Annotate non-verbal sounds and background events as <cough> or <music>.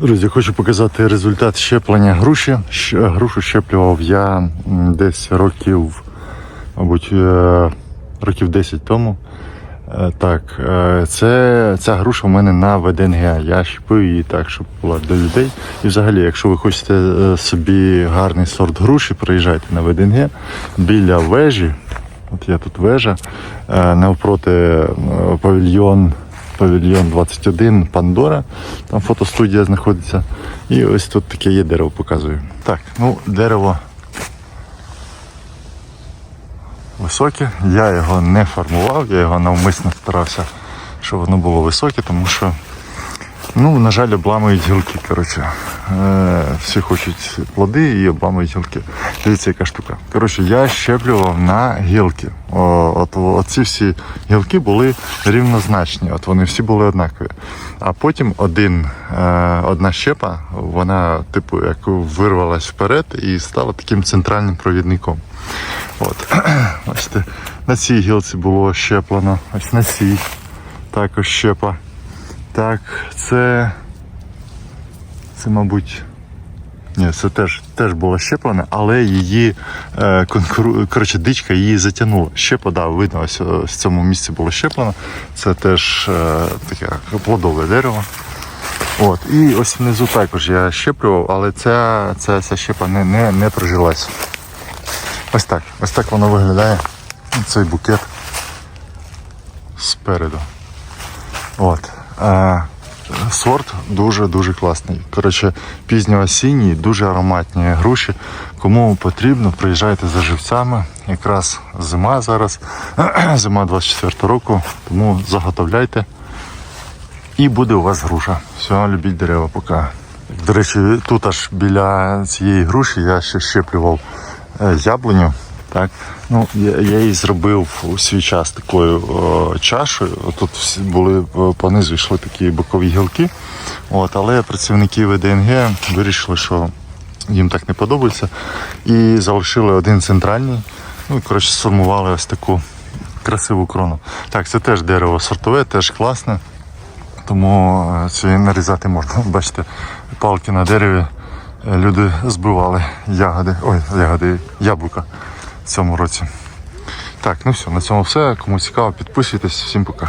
Друзі, хочу показати результат щеплення груші. Грушу щеплював я десь років, мабуть, е, років 10 тому. Е, Так, е, це ця груша у мене на ВДНГ. Я щепив її так, щоб була до людей. І взагалі, якщо ви хочете е, собі гарний сорт груші, приїжджайте на ВДНГ біля вежі. От є тут вежа, е, навпроти е, павільйон, павільйон 21 Пандора. Там фотостудія знаходиться. І ось тут таке є дерево, показую. Так, ну дерево високе. Я його не формував, я його навмисно старався, щоб воно було високе, тому що, ну, на жаль, обламують гілки. Коротше. Е, всі хочуть плоди і обламують гілки. Дивіться, яка штука. Коротше, я щеплював на гілки. О, от, оці всі гілки були рівнозначні, от вони всі були однакові. А потім один, е, одна щепа, вона, типу, як вирвалась вперед і стала таким центральним провідником. От. <clears throat> Бачите, на цій гілці було щеплено, ось на цій також щепа. Так, це. Це, мабуть. Ні, це теж, теж було щеплено, але її е, конкуру... коротше, дичка її затягнула. Щепа, да, видно, ось, ось в цьому місці було щеплено. Це теж е, таке плодове дерево. От. І ось внизу також я щеплював, але ця, ця, ця щепа не, не, не прижилась. Ось так. Ось так воно виглядає. Цей букет спереду. От. А, сорт дуже-дуже класний. Коротше, пізньоосінній, дуже ароматні груші. Кому потрібно, приїжджайте за живцями. Якраз зима зараз, <clears throat> зима 24 року, тому заготовляйте. І буде у вас груша. Все, любіть дерева, поки. До речі, тут аж біля цієї груші я ще щеплював е, яблуню. Так? Ну, я, я її зробив у свій час такою о, чашею. Тут всі були понизу йшли такі бокові гілки. От, але працівники ВДНГ вирішили, що їм так не подобається. І залишили один центральний. Ну, коротше, сформували ось таку красиву крону. Так, це теж дерево сортове, теж класне. Тому е, це нарізати можна. <laughs> Бачите, палки на дереві е, люди збивали ягоди, ой, ягоди, яблука цьому році. Так, ну все, на цьому все. Кому цікаво, підписуйтесь. Всім пока.